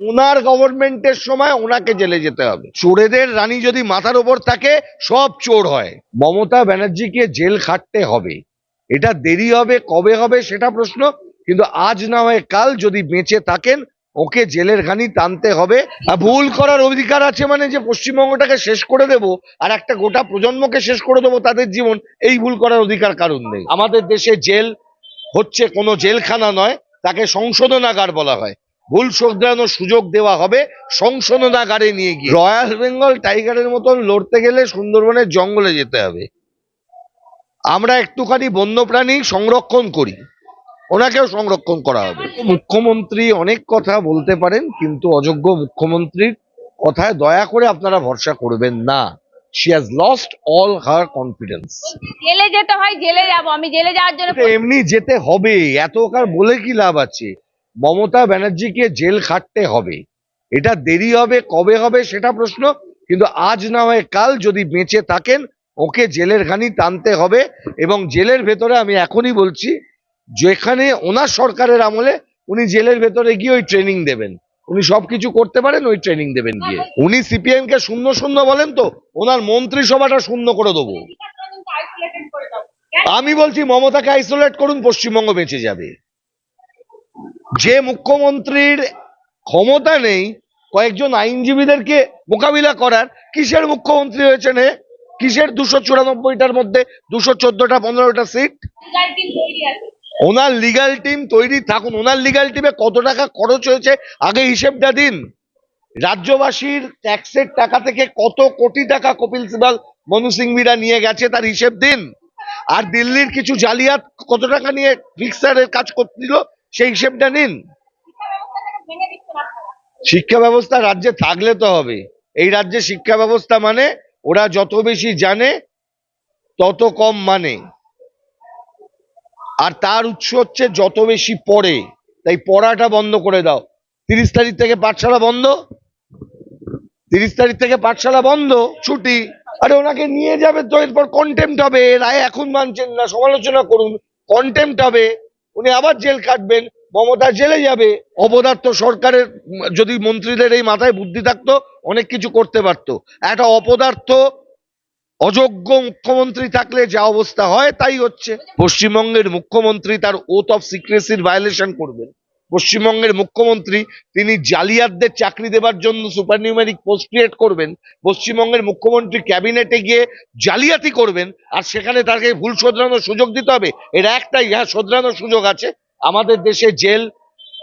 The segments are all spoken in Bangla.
ওনার গভর্নমেন্টের সময় ওনাকে জেলে যেতে হবে। চোরেদের রানী যদি মাথার ওপর থাকে, সব চোর হয়। মমতা ব্যানার্জিকে জেল খাটতে হবে। এটা দেরি হবে, কবে হবে সেটা প্রশ্ন, কিন্তু আজ না হয় কাল যদি বেঁচে থাকেন, ওকে জেলের ঘানি টানতে হবে। ভুল করার অধিকার আছে মানে যে পশ্চিমবঙ্গটাকে শেষ করে দেব, আর একটা গোটা প্রজন্মকে শেষ করে দেবো তাদের জীবন, এই ভুল করার অধিকার কারণ নেই। আমাদের দেশে জেল হচ্ছে কোনো জেলখানা নয়, তাকে সংশোধনাগার বলা হয়। ভুল শোধরানোর সুযোগ দেওয়া হবে সংশোধনাগারে নিয়ে গিয়ে। রয়্যাল বেঙ্গল টাইগারের মতন লড়তে গেলে সুন্দরবনের জঙ্গলে যেতে হবে। আমরা একটুখানি বন্যপ্রাণী সংরক্ষণ করি। ওনাকেও সংরক্ষণ করা হবে। মুখ্যমন্ত্রী অনেক কথা বলতে পারেন কিন্তু অযোগ্য মুখ্যমন্ত্রীর কথায় দয়া করে আপনারা ভরসা করবেন না। She has lost all her confidence জেলে যেতে হয় জেলে যাব আমি জেলে যাওয়ার জন্য এমনি যেতে হবে এত কার বলে কি লাভ আছে? মমতা ব্যানার্জিকে জেল খাটতে হবে। এটা দেরি হবে, কবে হবে সেটা প্রশ্ন, কিন্তু আজ না হয় কাল যদি বেঁচে থাকেন, ওকে জেলের ঘানি টানতে হবে এবং জেলের ভেতরে আমি এখনই বলছি, যেখানে ওনার সরকারের আমলে উনি জেলের ভেতরে গিয়ে ওই ট্রেনিং দেবেন। উনি সবকিছু করতে পারেন, ওই ট্রেনিং দেবেন গিয়ে। উনি সিপিএম কে শূন্য শূন্য বলেন তো, ওনার মন্ত্রিসভাটা শূন্য করে দেবো। আমি বলছি মমতাকে আইসোলেট করুন, পশ্চিমবঙ্গ বেঁচে যাবে। যে মুখ্যমন্ত্রীর ক্ষমতা নেই কয়েকজন আইনজীবীদেরকে মোকাবিলা করার কিসের মুখ্যমন্ত্রী হয়েছেন হে কিসের দুশো চুরানব্বইটার মধ্যে দুশো চোদ্দটা পনেরোটা সিট? ওনার লিগাল টিম তৈরি থাকুন। ওনার লিগ্যাল টিমে কত টাকা খরচ হয়েছে? আগে হিসেবটা দিন। রাজ্যবাসীর ট্যাক্সের টাকা থেকে কত কোটি টাকা কপিল সিবাল মনু সিংভিরা নিয়ে গেছে তার হিসেব দিন। আর দিল্লির কিছু জালিয়াত কত টাকা নিয়ে ফিক্সারের কাজ করছিল? সেই হিসেবটা নিন। শিক্ষা ব্যবস্থা রাজ্যে থাকলে তো হবে। এই রাজ্যে শিক্ষা ব্যবস্থা মানে ওরা যত বেশি জানে, তত কম মানে। আর তার উৎস হচ্ছে যত বেশি পড়ে, তাই পড়াটা বন্ধ করে দাও। তিরিশ তারিখ থেকে পাঠশালা বন্ধ? তিরিশ তারিখ থেকে পাঠশালা বন্ধ? ছুটি? আরে ওনাকে নিয়ে যাবে তো, এরপর কন্টেম্ট হবে। রায় এখন মানছেন না, সমালোচনা করুন। কন্টেম্ট হবে। উনি আবার জেল কাটবেন, মমতা জেলে যাবে। অপদার্থ সরকারের, যদি মন্ত্রীদের এই মাথায় বুদ্ধি থাকতো, অনেক কিছু করতে পারতো। একটা অপদার্থ, অযোগ্য মুখ্যমন্ত্রী থাকলে যা অবস্থা হয়, তাই হচ্ছে। পশ্চিমবঙ্গের মুখ্যমন্ত্রী তার ওথ অফ সিক্রেসির ভায়োলেশন করবেন। পশ্চিমবঙ্গের মুখ্যমন্ত্রী, তিনি জালিয়াতদের চাকরি দেবার জন্য সুপার নিউমেরিক পোস্ট ক্রিয়েট করবেন, পশ্চিমবঙ্গের মুখ্যমন্ত্রী ক্যাবিনেটে গিয়ে জালিয়াতি করবেন, আর সেখানে তাকে ভুল শোধরানোর সুযোগ দিতে হবে, এর একটাই হ্যাঁ শোধরানোর সুযোগ আছে। আমাদের দেশে জেল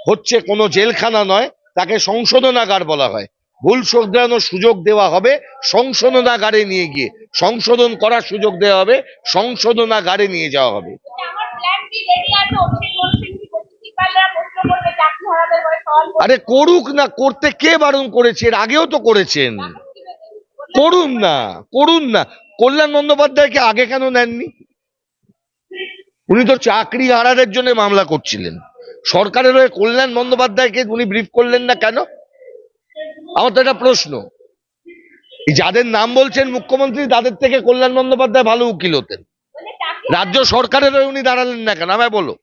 হচ্ছে, কোনো জেলখানা নয়, তাকে সংশোধনাগার বলা হয়। ভুল শোধরানোর সুযোগ দেওয়া হবে, সংশোধনাগারে নিয়ে গিয়ে, সংশোধন করার সুযোগ দেওয়া হবে, সংশোধনাগারে নিয়ে যাওয়া হবে। আরে করুক না করতে কে বারণ করেছে? এর আগেও তো করেছেন। করুন না করুন না। কল্যাণ বন্দ্যোপাধ্যায়কে আগে কেন নেননি? উনি তো চাকরি হারাদের জন্য মামলা করছিলেন। সরকারের হয়ে কল্যাণ বন্দ্যোপাধ্যায়কে উনি ব্রিফ করলেন না কেন? আমার তো একটা প্রশ্ন। যাদের নাম বলছেন মুখ্যমন্ত্রী তাদের থেকে কল্যাণ বন্দ্যোপাধ্যায় ভালো উকিল হতেন। রাজ্য সরকারের হয়ে উনি দাঁড়ালেন না কেন? আমায় বলো।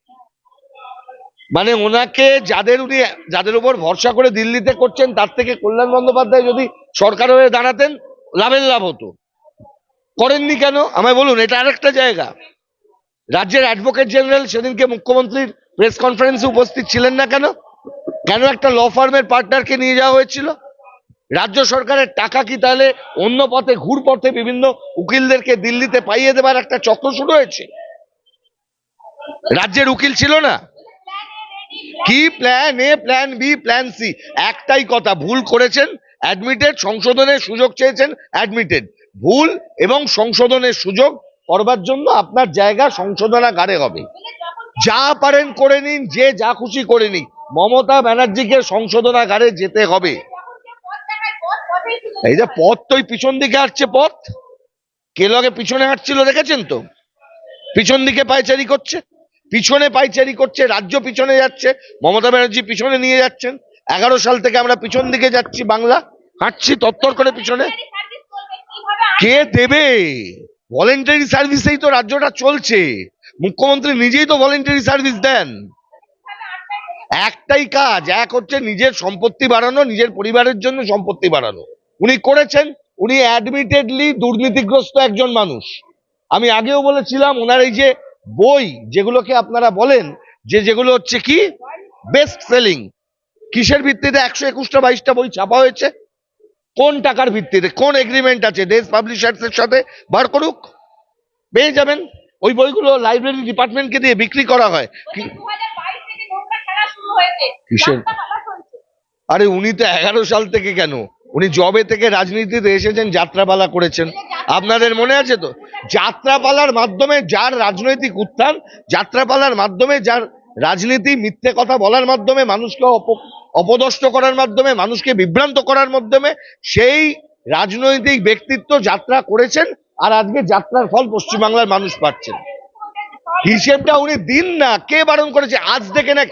মানে ওনাকে যাদের উনি, যাদের উপর ভরসা করে দিল্লিতে করছেন, তার থেকে কল্যাণ বন্দ্যোপাধ্যায় যদি সরকার হয়ে দাঁড়াতেন, লাভের লাভ হতো। করেননি কেন? আমায় বলুন, এটা আরেকটা জায়গা। রাজ্যের অ্যাডভোকেট জেনারেল সেদিনকে মুখ্যমন্ত্রীর প্রেস কনফারেন্সে উপস্থিত ছিলেন না কেন? কেন একটা ল ফার্মের পার্টনারকে নিয়ে যাওয়া হয়েছিল? রাজ্য সরকারের টাকা কি তাহলে অন্য পথে ঘুর পথে বিভিন্ন উকিলদেরকে দিল্লিতে পাইয়ে দেবার একটা চক্র শুরু হয়েছে? রাজ্যের উকিল ছিল না। কি plan A plan B plan C একটাই কথা, ভুল করেছেন অ্যাডমিটেড সংশোধনের সুযোগ চেয়েছেন অ্যাডমিটেড ভুল এবং সংশোধনের সুযোগ করবার জন্য আপনার জায়গা সংশোধনাগারে হবে। যা পারেন করে নিন, যে যা খুশি করে নিন মমতা ব্যানার্জিকে সংশোধনাগারে যেতে হবে। এই যে পথ তো পিছন দিকে হাঁটছে পথ। কে লগে পিছনে হাঁটছিল, দেখেছেন তো? পিছন দিকে পায়চারি করছে। পিছনে পাইচারি করছে, রাজ্য পিছনে যাচ্ছে, মমতা ব্যানার্জি পিছনে নিয়ে যাচ্ছেন। এগারো সাল থেকে আমরা পিছন দিকে যাচ্ছি বাংলা। হাঁটছি তত্তর করে পিছনে। কে দেবে? ভলেন্টারি সার্ভিসেই তো রাজ্যটা চলছে। মুখ্যমন্ত্রী নিজেই তো ভলেন্টারি সার্ভিস দেন। একটাই কাজ, এক হচ্ছে নিজের সম্পত্তি বাড়ানো, নিজের পরিবারের জন্য সম্পত্তি বাড়ানো। উনি করেছেন, উনি অ্যাডমিটেডলি দুর্নীতিগ্রস্ত একজন মানুষ। আমি আগেও বলেছিলাম, ওনার এই যে বই যেগুলোকে আপনারা বলেন যে যেগুলো হচ্ছে কি? বেস্ট সেলিং কিসের ভিত্তিতে? একশো একুশটা বাইশটা বই ছাপা হয়েছে। কোন টাকার ভিত্তিতে? কোন এগ্রিমেন্ট আছে? দেশ পাবলিশার্স এর সাথে বার করুক। পেয়ে যাবেন। ওই বইগুলো লাইব্রেরি ডিপার্টমেন্টকে দিয়ে বিক্রি করা হয়। কিসের? আরে উনি তো এগারো সাল থেকে কেন? উনি জবে থেকে রাজনীতিতে এসেছেন, যাত্রাপালা করেছেন। আপনাদের মনে আছে তো? যাত্রাপালার মাধ্যমে যার রাজনৈতিক উত্থান, যাত্রাপালার মাধ্যমে যার রাজনীতি মিথ্যে কথা বলার মাধ্যমে, মানুষকে অপ- অপদস্থ করার মাধ্যমে, মানুষকে বিভ্রান্ত করার মাধ্যমে, সেই রাজনৈতিক ব্যক্তিত্ব যাত্রা করেছেন আর আজকে যাত্রার ফল পশ্চিমবাংলার মানুষ পাচ্ছেন। হিসেবটা উনি দিন না, কে বারণ করেছে? আজ থেকে না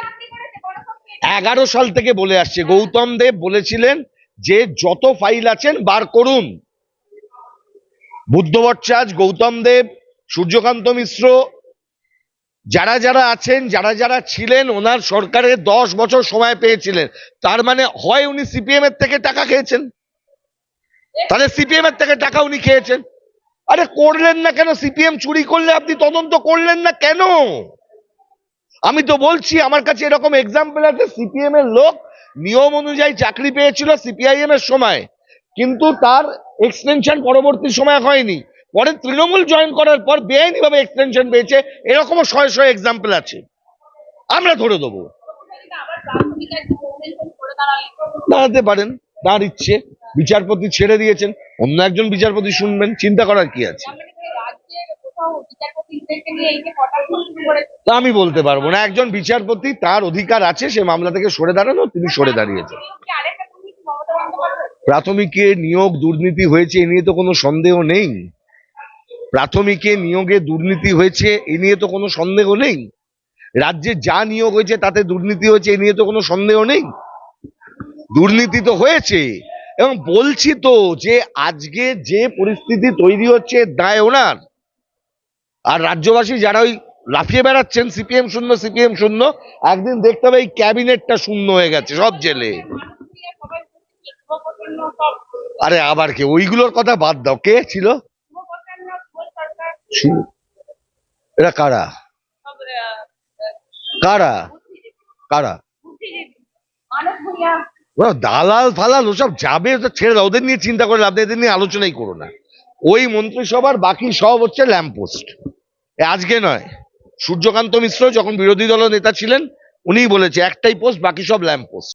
এগারো সাল থেকে বলে আসছে। গৌতম দেব বলেছিলেন যে যত ফাইল আছেন বার করুন। বুদ্ধ গৌতম দেব, সূর্যকান্ত মিশ্র, যারা যারা আছেন, যারা যারা ছিলেন, ওনার সরকারের দশ বছর সময় পেয়েছিলেন। তার মানে হয় উনি সিপিএম এর থেকে টাকা খেয়েছেন। তাহলে সিপিএম এর থেকে টাকা উনি খেয়েছেন। আরে করলেন না কেন? সিপিএম চুরি করলে আপনি তদন্ত করলেন না কেন? আমি তো বলছি, আমার কাছে এরকম এক্সাম্পল আছে, সিপিএম এর লোক নিয়ম অনুযায়ী চাকরি পেয়েছিল সিপিআইএম এর সময়। কিন্তু তার এক্সটেনশন পরবর্তী সময় হয়নি। পরে তৃণমূল জয়েন করার পর বেআইনি ভাবে এক্সটেনশন পেয়েছে। এরকমও শয়ে শয়ে এক্সাম্পল আছে। আমরা ধরে দেবো। দাঁড়াতে পারেন। ইচ্ছে। বিচারপতি ছেড়ে দিয়েছেন। অন্য একজন বিচারপতি শুনবেন। চিন্তা করার কি আছে? আমি বলতে পারব না। একজন বিচারপতি তার অধিকার আছে সে মামলা থেকে সরে দাঁড়ানো তিনি সরে দাঁড়িয়েছেন প্রাথমিকে নিয়োগ দুর্নীতি হয়েছে এ নিয়ে তো কোনো সন্দেহ নেই। প্রাথমিকে নিয়োগে দুর্নীতি হয়েছে এ নিয়ে তো কোনো সন্দেহ নেই। রাজ্যে যা নিয়োগ হয়েছে তাতে দুর্নীতি হয়েছে এ নিয়ে তো কোনো সন্দেহ নেই। দুর্নীতি তো হয়েছে। এবং বলছি তো যে আজকে যে পরিস্থিতি তৈরি হচ্ছে দায় ওনার। আর রাজ্যবাসী যারা ওই লাফিয়ে বেড়াচ্ছেন, সিপিএম শূন্য সিপিএম শূন্য, একদিন দেখতে হবে এই ক্যাবিনেটটা শূন্য হয়ে গেছে, সব জেলে। আরে আবার কে? ওইগুলোর কথা বাদ দাও। কে ছিল? এরা কারা? কারা? কারা? দালাল ফালাল, ওসব যাবে ছেড়ে দাও। ওদের নিয়ে চিন্তা করে লাভ এদের নিয়ে আলোচনাই করো না। ওই মন্ত্রিসভার বাকি সব হচ্ছে ল্যাম্পপোস্ট। আজকে নয়। সূর্যকান্ত মিশ্র যখন বিরোধী দলের নেতা ছিলেন, উনিই বলেছে, একটাই পোস্ট বাকি সব ল্যাম্পপোস্ট